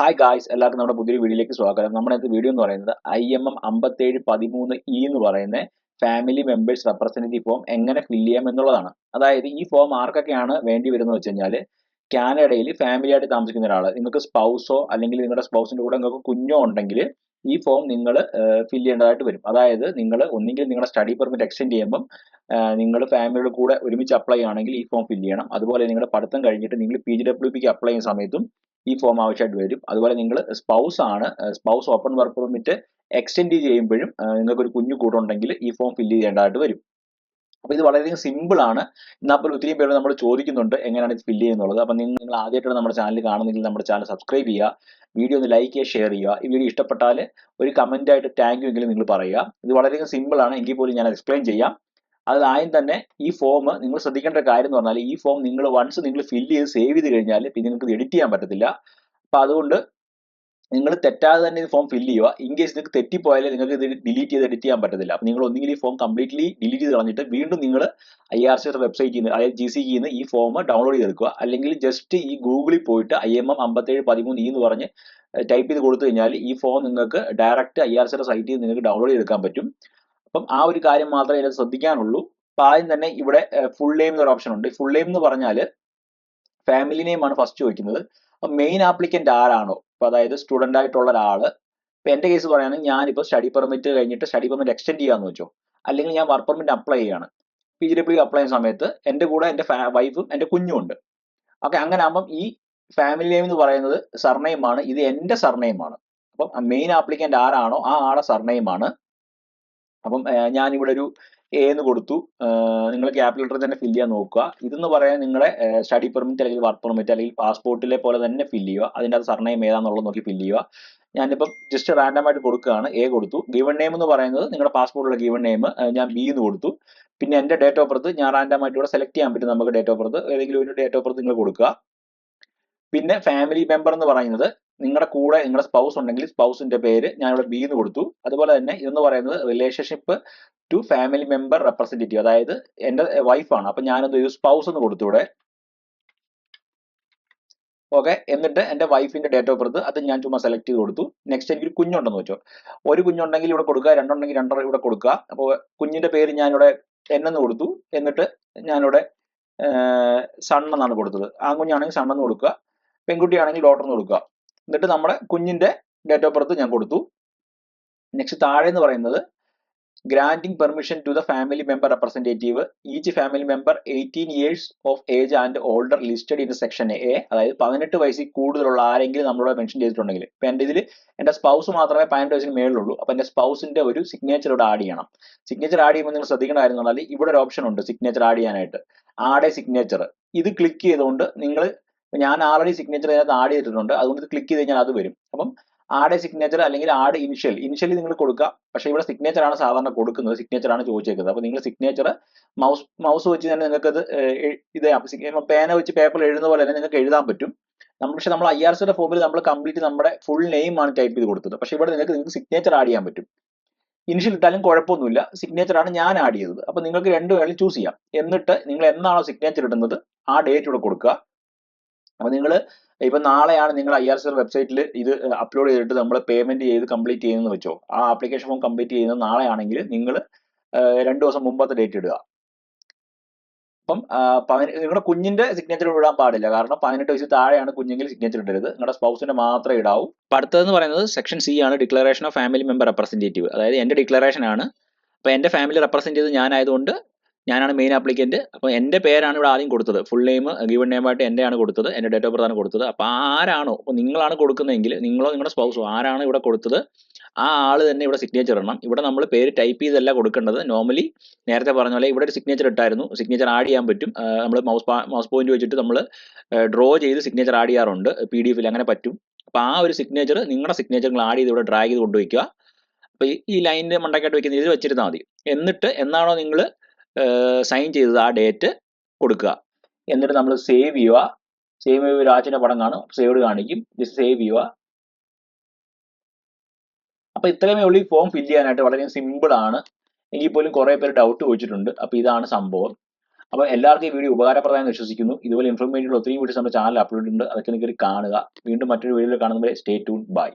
Hi guys എല്ലാവർക്കും നമ്മുടെ പുതിയൊരു വീഡിയോയിലേക്ക് സ്വാഗതം. നമ്മുടെ അടുത്ത് വീഡിയോ എന്ന് പറയുന്നത് ഐ എം എം അമ്പത്തേഴ് പതിമൂന്ന് ഇ എന്ന് പറയുന്ന ഫാമിലി മെമ്പേഴ്സ് റെപ്രസെന്റേറ്റീവ് ഫോം എങ്ങനെ ഫില്ല് ചെയ്യാം എന്നുള്ളതാണ്. അതായത് ഈ ഫോം ആർക്കൊക്കെയാണ് വേണ്ടി വരുന്നത് വെച്ച് കഴിഞ്ഞാൽ കാനഡയിൽ ഫാമിലിയായിട്ട് താമസിക്കുന്ന ഒരാൾ നിങ്ങൾക്ക് സ്പൗസോ അല്ലെങ്കിൽ നിങ്ങളുടെ സ്പൗസിന്റെ കൂടെ നിങ്ങൾക്ക് കുഞ്ഞോ ഉണ്ടെങ്കിൽ ഈ ഫോം നിങ്ങൾ ഫില്ല് ചെയ്യേണ്ടതായിട്ട് വരും. അതായത് നിങ്ങൾ ഒന്നുകിൽ നിങ്ങളുടെ സ്റ്റഡി പെർമിറ്റ് എക്സ്റ്റെൻഡ് ചെയ്യുമ്പം നിങ്ങൾ ഫാമിലിയുടെ കൂടെ ഒരുമിച്ച് അപ്ലൈ ആണെങ്കിൽ ഈ ഫോം ഫില്ല് ചെയ്യണം. അതുപോലെ നിങ്ങളുടെ പഠിത്തം കഴിഞ്ഞിട്ട് നിങ്ങൾ പി ജി ഡബ്ല്യു പിക്ക് അപ്ലൈ ചെയ്യുന്ന സമയത്തും ഈ ഫോം ആവശ്യമായിട്ട് വരും. അതുപോലെ നിങ്ങൾ സ്പൗസ് ആണ് spouse open work permit extend ചെയ്യുമ്പോഴും നിങ്ങൾക്ക് ഒരു കുഞ്ഞു കൂടുണ്ടെങ്കിൽ ഈ ഫോം ഫില്ല് ചെയ്യേണ്ടതായിട്ട് വരും. അപ്പോൾ ഇത് വളരെയധികം സിമ്പിൾ ആണ്. എന്നാൽ ഒത്തിരി പേര് നമ്മൾ ചോദിക്കുന്നുണ്ട് എങ്ങനെയാണ് ഇത് ഫില്ല് ചെയ്യുന്നുള്ളത് അപ്പം നിങ്ങൾ ആദ്യമായിട്ടാണ് നമ്മുടെ ചാനൽ കാണുന്നെങ്കിൽ നമ്മുടെ ചാനൽ സബ്സ്ക്രൈബ് ചെയ്യുക. വീഡിയോ ഒന്ന് ലൈക്ക് ചെയ്യുക ഷെയർ ചെയ്യുക. ഈ വീഡിയോ ഇഷ്ടപ്പെട്ടാൽ ഒരു കമന്റ് ആയിട്ട് താങ്ക് യു എങ്കിലും നിങ്ങൾ പറയുക. ഇത് വളരെയധികം സിമ്പിൾ ആണ്. എങ്കിൽ പോലും ഞാൻ എക്സ്പ്ലെയിൻ ചെയ്യാം. അത് ആദ്യം തന്നെ ഈ ഫോം നിങ്ങൾ ശ്രദ്ധിക്കേണ്ട ഒരു കാര്യം എന്ന് പറഞ്ഞാൽ ഈ ഫോം നിങ്ങൾ വൺസ് നിങ്ങൾ ഫില്ല് ചെയ്ത് സേവ് ചെയ്ത് കഴിഞ്ഞാൽ പിന്നെ നിങ്ങൾക്ക് എഡിറ്റ് ചെയ്യാൻ പറ്റത്തില്ല. അപ്പൊ അതുകൊണ്ട് നിങ്ങൾ തെറ്റാതെ തന്നെ ഈ ഫോം ഫില്ല് ചെയ്യുക. ഇൻ കേസ് നിങ്ങൾക്ക് തെറ്റിപ്പോയാൽ നിങ്ങൾക്ക് ഇത് ഡിലീറ്റ് ചെയ്ത് എഡിറ്റ് ചെയ്യാൻ പറ്റത്തില്ല. അപ്പൊ നിങ്ങൾ ഒന്നുകിൽ ഈ ഫോം കംപ്ലീറ്റ്ലി ഡിലീറ്റ് ചെയ്ത് കളഞ്ഞിട്ട് വീണ്ടും നിങ്ങൾ ഐ ആർ സിയുടെ വെബ്സൈറ്റിൽ നിന്ന് അതായത് ജി സി നിന്ന് ഈ ഫോം ഡൗൺലോഡ് ചെയ്തെടുക്കുക. അല്ലെങ്കിൽ ജസ്റ്റ് ഈ ഗൂഗിളിൽ പോയിട്ട് ഐ എം എം അമ്പത്തേഴ് പതിമൂന്ന് ഈ എന്ന് പറഞ്ഞ് ടൈപ്പ് ചെയ്ത് കൊടുത്തു കഴിഞ്ഞാൽ ഈ ഫോം നിങ്ങൾക്ക് ഡയറക്റ്റ് ഐ ആർ സിയുടെ സൈറ്റിൽ നിന്ന് നിങ്ങൾക്ക് ഡൗൺലോഡ് ചെയ്തെടുക്കാൻ പറ്റും. അപ്പം ആ ഒരു കാര്യം മാത്രമേ ഇതിനകത്ത് ശ്രദ്ധിക്കാനുള്ളൂ. അപ്പൊ ആദ്യം തന്നെ ഇവിടെ ഫുൾ നെയിം എന്നൊരു ഓപ്ഷൻ ഉണ്ട്. ഫുൾ നെയിം എന്ന് പറഞ്ഞാൽ ഫാമിലി നെയിം ആണ് ഫസ്റ്റ് ചോദിക്കുന്നത്. അപ്പം മെയിൻ ആപ്ലിക്കന്റ് ആരാണോ? ഇപ്പൊ അതായത് സ്റ്റുഡന്റ് ആയിട്ടുള്ള ഒരാൾ. ഇപ്പൊ എന്റെ കേസ് പറയുകയാണെങ്കിൽ ഞാനിപ്പോൾ സ്റ്റഡി പെർമിറ്റ് കഴിഞ്ഞിട്ട് സ്റ്റഡി പെർമിറ്റ് എക്സ്റ്റെൻഡ് ചെയ്യാന്ന് വെച്ചോ. അല്ലെങ്കിൽ ഞാൻ വർക്ക് പെർമിറ്റ് അപ്ലൈ ചെയ്യാണ്. പി ജി ഡബ്ല്യു അപ്ലൈ ചെയ്യുന്ന സമയത്ത് എന്റെ കൂടെ എന്റെ വൈഫും എന്റെ കുഞ്ഞും ഉണ്ട് ഓക്കെ അങ്ങനെ ആകുമ്പം ഈ ഫാമിലി നെയിം എന്ന് പറയുന്നത് സർനെയിം ആണ്. ഇത് എന്റെ സർനെയിം ആണ്. അപ്പം മെയിൻ ആപ്ലിക്കന്റ് ആരാണോ ആ ആളെ സർനെയിം ആണ്. അപ്പം ഞാൻ ഇവിടെ ഒരു എ എന്ന് കൊടുത്തു. നിങ്ങൾ ക്യാപിറ്റൽ ലെറ്റർ തന്നെ ഫില്ല് ചെയ്യാൻ നോക്കുക. ഇതെന്ന് പറയാൻ നിങ്ങളുടെ സ്റ്റഡി പെർമിറ്റ് അല്ലെങ്കിൽ വർക്ക് പെർമിറ്റ് അല്ലെങ്കിൽ പാസ്പോർട്ടിലെ പോലെ തന്നെ ഫില്ല് ചെയ്യുക. അതിന്റെ അത് സർനെയിം ഏതാണെന്നുള്ളത് നോക്കി ഫില്ല് ചെയ്യുക. ഞാനിപ്പം ജസ്റ്റ് റാൻഡം ആയിട്ട് കൊടുക്കുകയാണ്. എ കൊടുത്തു. ഗിവൺ നെയിം എന്ന് പറയുന്നത് നിങ്ങളുടെ പാസ്പോർട്ടിലെ ഗിവൺ നെയിം ഞാൻ ബി എന്ന് കൊടുത്തു. പിന്നെ എന്റെ ഡേറ്റ് ഓഫ് ബർത്ത് ഞാൻ റാൻഡം ആയിട്ട് ഇവിടെ സെലക്ട് ചെയ്യാൻ പറ്റും നമുക്ക് ഡേറ്റ് ഓഫ് ബർത്ത് ഏതെങ്കിലും ഒരു ഡേറ്റ് ഓഫ് ബർത്ത് നിങ്ങൾ കൊടുക്കുക. പിന്നെ ഫാമിലി മെമ്പർ എന്ന് പറയുന്നത് നിങ്ങളുടെ കൂടെ നിങ്ങളുടെ സ്പൗസ് ഉണ്ടെങ്കിൽ സ്പൗസിന്റെ പേര് ഞാൻ ഇവിടെ ബി എന്ന് കൊടുത്തു. അതുപോലെ തന്നെ ഇതെന്ന് പറയുന്നത് relationship to family member representative അതായത് എന്റെ വൈഫാണ് അപ്പൊ ഞാനെന്ത് ചെയ്തു? സ്പൗസ് എന്ന് കൊടുത്തു ഇവിടെ. ഓക്കെ എന്നിട്ട് എന്റെ വൈഫിന്റെ ഡേറ്റ് ഓഫ് ബർത്ത് അത് ഞാൻ ചുമ്മാ സെലക്ട് ചെയ്ത് കൊടുത്തു. നെക്സ്റ്റ് എനിക്കൊരു കുഞ്ഞുണ്ടെന്ന് വെച്ചോ. ഒരു കുഞ്ഞുണ്ടെങ്കിൽ ഇവിടെ കൊടുക്കുക രണ്ടുണ്ടെങ്കിൽ രണ്ടര ഇവിടെ കൊടുക്കുക. അപ്പോൾ കുഞ്ഞിന്റെ പേര് ഞാനിവിടെ എന്നെന്ന് കൊടുത്തു. എന്നിട്ട് ഞാനിവിടെ സൺ എന്നാണ് കൊടുത്തത്. ആൺകുഞ്ഞാണെങ്കിൽ സൺ എന്ന് കൊടുക്കുക. പെൺകുട്ടിയാണെങ്കിൽ ഡോട്ടർ എന്ന് കൊടുക്കുക. എന്നിട്ട് നമ്മുടെ കുഞ്ഞിന്റെ ഡേറ്റ് ഓഫ് ബർത്ത് ഞാൻ കൊടുത്തു. നെക്സ്റ്റ് താഴെ എന്ന് പറയുന്നത് granting permission to the family member representative each family member eighteen years of age and older listed in section A അതായത് പതിനെട്ട് വയസ്സിൽ കൂടുതലുള്ള ആരെങ്കിലും നമ്മളോട് മെൻഷൻ ചെയ്തിട്ടുണ്ടെങ്കിൽ. ഇപ്പൊ എന്റെ ഇതിൽ എന്റെ സ്പൗസ് മാത്രമേ പതിനെട്ട് വയസ്സിന് മേളിലുള്ളൂ. അപ്പൊ എന്റെ സ്പൗസിന്റെ ഒരു സിഗ്നേച്ചർ ഇവിടെ ആഡ് ചെയ്യണം. സിഗ്നേച്ചർ ആഡ് ചെയ്യുമ്പോൾ നിങ്ങൾ ശ്രദ്ധിക്കേണ്ട കാര്യം എന്ന് പറഞ്ഞാൽ ഇവിടെ ഒരു ഓപ്ഷൻ ഉണ്ട് സിഗ്നേച്ചർ ആഡ് ചെയ്യാനായിട്ട്. ആഡ് എ സിഗ്നേച്ചർ ഇത് ക്ലിക്ക് ചെയ്തുകൊണ്ട് നിങ്ങൾ ഞാൻ ആൾറെഡി സിഗ്നേച്ചർ അതിനകത്ത് ആഡ് ചെയ്തിട്ടുണ്ട്. അതുകൊണ്ട് ക്ലിക്ക് ചെയ്ത് കഴിഞ്ഞാൽ അത് വരും. അപ്പം ആഡ് സിഗ്നേച്ചർ അല്ലെങ്കിൽ ആഡ് ഇനിഷ്യൽ ഇനിഷ്യലി നിങ്ങൾ കൊടുക്കുക. പക്ഷേ ഇവിടെ സിഗ്നേച്ചർ ആണ് സാധാരണ കൊടുക്കുന്നത്. സിഗ്നേച്ചർ ആണ് ചോദിച്ചേക്കുന്നത്. അപ്പോൾ നിങ്ങൾ സിഗ്നേച്ചർ മൗസ് മൗസ് വെച്ച് തന്നെ നിങ്ങൾക്ക് അത് ഇത് പേന വെച്ച് പേപ്പർ എഴുതുന്ന പോലെ തന്നെ നിങ്ങൾക്ക് എഴുതാൻ പറ്റും. നമ്മൾ പക്ഷേ നമ്മൾ ഐ ആർ സിയുടെ ഫോമിൽ നമ്മൾ കംപ്ലീറ്റ് നമ്മുടെ ഫുൾ നെയിം ആണ് ടൈപ്പ് ചെയ്ത് കൊടുത്തത്. പക്ഷേ ഇവിടെ നിങ്ങൾക്ക് നിങ്ങൾക്ക് സിഗ്നേച്ചർ ആഡ് ചെയ്യാൻ പറ്റും. ഇനിഷ്യൽ ഇട്ടാലും കുഴപ്പമൊന്നുമില്ല. സിഗ്നേച്ചർ ആണ് ഞാൻ ആഡ് ചെയ്തത്. അപ്പോൾ നിങ്ങൾക്ക് രണ്ടു വേണമെങ്കിൽ ചൂസ് ചെയ്യാം. എന്നിട്ട് നിങ്ങൾ എന്നാണോ സിഗ്നേച്ചർ ഇടുന്നത്? ആ ഡേറ്റ് ഇവിടെ കൊടുക്കുക. അപ്പോൾ നിങ്ങൾ ഇപ്പൊ നാളെയാണ് നിങ്ങൾ ഐ ആർ സി വെബ്സൈറ്റിൽ ഇത് അപ്ലോഡ് ചെയ്തിട്ട് നമ്മൾ പേയ്മെന്റ് ചെയ്ത് കംപ്ലീറ്റ് ചെയ്യുന്നത് വെച്ചോ. ആ ആപ്ലിക്കേഷൻ ഫോം കംപ്ലീറ്റ് ചെയ്യുന്നത് നാളെയാണെങ്കിൽ നിങ്ങൾ രണ്ട് ദിവസം മുമ്പത്തെ ഡേറ്റ് ഇടുക. അപ്പം നിങ്ങളുടെ കുഞ്ഞിന്റെ സിഗ്നേച്ചർ ഇടാൻ പാടില്ല. കാരണം പതിനെട്ട് വയസ്സ് താഴെയാണ് കുഞ്ഞെങ്കിൽ സിഗ്നേച്ചർ ഇടരുത്. നിങ്ങളുടെ സ്പൗസിന്റെ മാത്രമേ ഇടാവൂ. അപ്പം അടുത്തതെന്ന് പറയുന്നത് സെക്ഷൻ സി ആണ് declaration of family member representative അതായത് എന്റെ ഡിക്ലറേഷൻ ആണ്. അപ്പൊ എന്റെ ഫാമിലി റെപ്രസെന്റ് ചെയ്ത് ഞാനായതുകൊണ്ട് ഞാനാണ് മെയിൻ ആപ്ലിക്കന്റ് അപ്പോൾ എന്റെ പേരാണ് ഇവിടെ ആദ്യം കൊടുത്തത്. ഫുൾ നെയിം ഗീവൺ നെയിം ആയിട്ട് എന്റെയാണ് കൊടുത്തത്. എന്റെ ഡേറ്റ് ഓഫ് ബർത്താണ് കൊടുത്തത്. അപ്പോൾ ആരാണോ അപ്പോൾ നിങ്ങളാണ് കൊടുക്കുന്നതെങ്കിൽ നിങ്ങളോ നിങ്ങളുടെ സ്പൗസോ ആരാണ് ഇവിടെ കൊടുത്തത് ആ ആൾ തന്നെ ഇവിടെ സിഗ്നേച്ചർ ഇടണം. ഇവിടെ നമ്മൾ പേര് ടൈപ്പ് ചെയ്തല്ല കൊടുക്കേണ്ടത്. നോർമലി നേരത്തെ പറഞ്ഞ പോലെ ഇവിടെ ഒരു സിഗ്നേച്ചർ ഇട്ടായിരുന്നു. സിഗ്നേച്ചർ ആഡ് ചെയ്യാൻ പറ്റും. നമ്മൾ മൗസ് മൗസ് പോയിന്റ് വെച്ചിട്ട് നമ്മൾ ഡ്രോ ചെയ്ത് സിഗ്നേച്ചർ ആഡ് ചെയ്യാറുണ്ട്. പി ഡി എഫിൽ അങ്ങനെ പറ്റും. അപ്പോൾ ആ ഒരു സിഗ്നേച്ചർ നിങ്ങളുടെ സിഗ്നേച്ചർ നിങ്ങൾ ആഡ് ചെയ്ത് ഇവിടെ ഡ്രാഗ് ചെയ്ത് കൊണ്ടുവയ്ക്കുക. അപ്പോൾ ഈ ലൈനിന്റെ മണ്ടക്കായിട്ട് വെക്കുന്ന രീതിയിൽ വെച്ചിരുന്നാൽ മതി. എന്നിട്ട് എന്നാണോ നിങ്ങൾ സൈൻ ചെയ്തത് ആ ഡേറ്റ് കൊടുക്കുക. എന്നിട്ട് നമ്മൾ സേവ് ചെയ്യുക. സേവ് ചെയ്യുക രാജിന്റെ പടം കാണും. സേവ്ഡ് കാണിക്കും. ജസ്റ്റ് സേവ് ചെയ്യുക. അപ്പൊ ഇത്രയുമേ ഉള്ളൂ ഫോം ഫില്ല് ചെയ്യാനായിട്ട്. വളരെ സിമ്പിൾ ആണ്. എങ്കിൽ പോലും കുറെ പേര് ഡൗട്ട് ചോദിച്ചിട്ടുണ്ട്. അപ്പൊ ഇതാണ് സംഭവം. അപ്പോൾ എല്ലാവർക്കും ഈ വീഡിയോ ഉപകാരപ്രദമായി വിശ്വസിക്കുന്നു. ഇതുപോലെ ഇൻഫർമേഷൻ ഒത്തിരി വീഡിയോസ് നമ്മുടെ ചാനൽ അപ്ലോഡ് ഉണ്ട്. അതൊക്കെ നിങ്ങൾക്ക് കാണുക. വീണ്ടും മറ്റൊരു വീഡിയോയിൽ കാണുന്നവരെ സ്റ്റേ ട്യൂൺ ബൈ